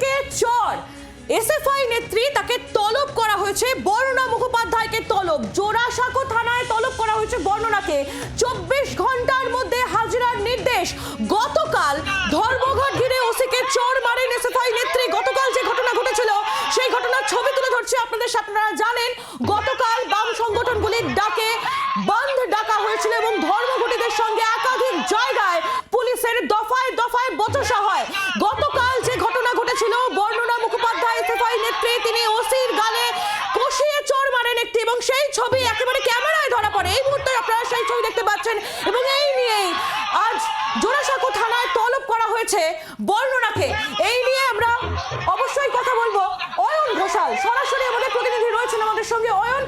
ওসিকে চর। SFI নেত্রী তাকে তলব করা হয়েছে, বর্ণনা মুখোপাধ্যায়কে তলব। জোড়াসাঁকো থানায় তলব করা হয়েছে বর্ণনাকে। চব্বিশ ঘণ্টার মধ্যে হাজিরার নির্দেশ। গতকাল ধর্মঘট ঘিরে ওসিকে চর মারেন এসএফআই নেত্রী। গতকাল যে ঘটনা ঘটেছিল, সেই ঘটনার ছবি তুলে ধরছে আপনাদের আপনারা জানেন, গতকাল বাম সংগঠনগুলির ডাকে বন্ধ ডাকা হয়েছিল এবং ধর্মঘটীদের সঙ্গে একাধিক জায়গায় পুলিশের দফায় দফায় বচসা হয় গতকাল যে ঘটনা ঘটেছিল বর্ণনা মুখোপাধ্যায় এসএফআই নেত্রী তিনি ওসির গালে কষিয়ে চড় মারেন একটি এবং সেই ছবি একেবারে ক্যামেরায় ধরা পড়ে। এই মুহূর্তে আপনারা সেই ছবি দেখতে পাচ্ছেন এবং এই নিয়েই আজ জোড়াসাঁকো থানায় তলব করা হয়েছে বর্ণনাকে। এই নিয়ে আমরা অবশ্যই কথা বলব। অয়ন ঘোষাল, সরাসরি আমাদের প্রতিনিধি রয়েছেন আমাদের সঙ্গে। অয়ন,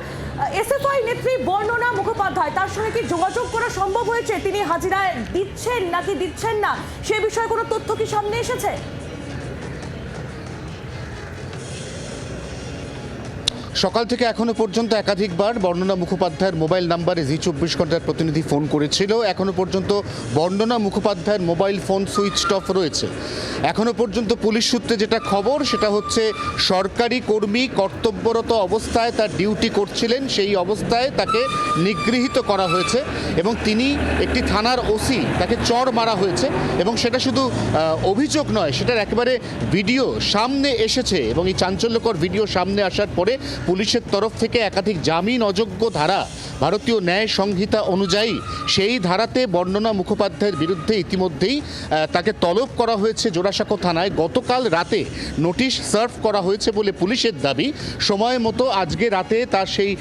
এসএফআই নেত্রী বর্ণনা মুখোপাধ্যায়, তার সঙ্গে কি যোগাযোগ করা সম্ভব হয়েছে? তিনি হাজিরায় দিচ্ছেন নাকি দিচ্ছেন না? সে বিষয়ে কোনো তথ্য কি সামনে এসেছে? সকাল থেকে এখনও পর্যন্ত একাধিকবার বর্ণনা মুখোপাধ্যায়ের মোবাইল নাম্বারে জি চব্বিশ ঘণ্টার প্রতিনিধি ফোন করেছিল। এখনও পর্যন্ত বর্ণনা মুখোপাধ্যায়ের মোবাইল ফোন সুইচ অফ রয়েছে। এখনও পর্যন্ত পুলিশ সূত্রে যেটা খবর, সেটা হচ্ছে সরকারি কর্মী কর্তব্যরত অবস্থায় তার ডিউটি করছিলেন। সেই অবস্থায় তাকে নিগৃহীত করা হয়েছে এবং তিনি একটি থানার ওসি, তাকে চড় মারা হয়েছে এবং সেটা শুধু অভিযোগ নয়, সেটার একেবারে ভিডিও সামনে এসেছে এবং এই চাঞ্চল্যকর ভিডিও সামনে আসার পরে পুলিশের তরফ থেকে একাধিক জামিন অযোগ্য ধারা ভারতীয় ন্যায় সংহিতা অনুযায়ী সেই ধারাতে বর্ণনা মুখোপাধ্যায়ের বিরুদ্ধে ইতিমধ্যেই তাকে তলব করা হয়েছে জোড়াসাঁকো থানায়। গতকাল রাতে নোটিশ সার্ভ করা হয়েছে বলে পুলিশের দাবি। সময় মতো আজকে রাতে তার সেই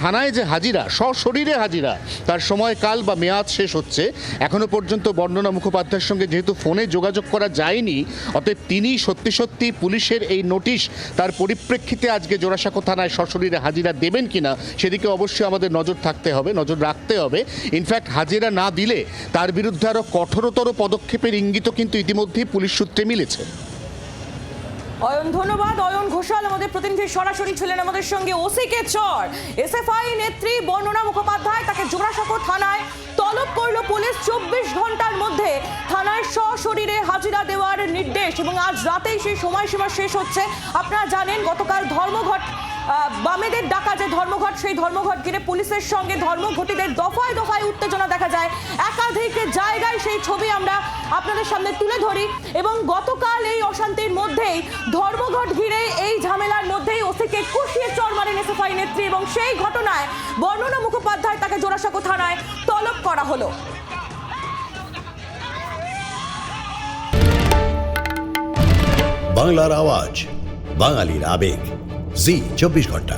থানায় যে হাজিরা, সশরীরে হাজিরা, তার সময়কাল বা মেয়াদ শেষ হচ্ছে। এখনও পর্যন্ত বর্ণনা মুখোপাধ্যায়ের সঙ্গে যেহেতু ফোনে যোগাযোগ করা যায়নি, অতএব তিনি সত্যি সত্যি পুলিশের এই নোটিশ তার পরিপ্রেক্ষিতে আজকে জোড়াসাঁকো থানায় সশরীরে হাজিরা দেবেন কিনা সেদিকে অবশ্যই আমাদের নজর থাকতে হবে, নজর রাখতে হবে। ইনফ্যাক্ট হাজিরা না দিলে তার বিরুদ্ধে আরও কঠোরতর পদক্ষেপের ইঙ্গিত কিন্তু ইতিমধ্যেই পুলিশ সূত্রে মিলেছে। অয়ন, ধন্যবাদ। অয়ন ঘোষাল, আমাদের প্রতিনিধি সরাসরি ছিলেন আমাদের সঙ্গে। ওসিকে চর, এসএফআই নেত্রী বর্ণনা মুখোপাধ্যায় তাকে জোড়াসাঁকো থানায় তলব করল পুলিশ। চব্বিশ ঘণ্টার মধ্যে থানায় সশরীরে হাজিরা দেওয়ার নির্দেশ এবং আজ রাতেই সেই সময়সীমা শেষ হচ্ছে। আপনারা জানেন গতকাল ধর্মঘট বামেদের ডাকা যে ধর্মঘট, সেই ধর্মঘট ঘিরে পুলিশের সঙ্গে ধর্মঘটীদের দফায় দফায় উত্তেজনা দেখা যায়। একাধিক জায়গায় সেই ছবি আমরা আপনাদের সামনে তুলে ধরি এবং গতকাল এই অশান্তির মধ্যেই ধর্মঘট ঘিরে এই ঝামেলার মধ্যেই ওসিকে কুশিয়ে চর মারেন এসএফআই নেত্রী এবং সেই ঘটনায় বর্ণনা মুখোপাধ্যায় তাকে জোড়াসাঁকো থানায় তলব করা হলো। বাংলার আওয়াজ, বাঙালির আবেগ। জি চব্বিশ ঘণ্টা।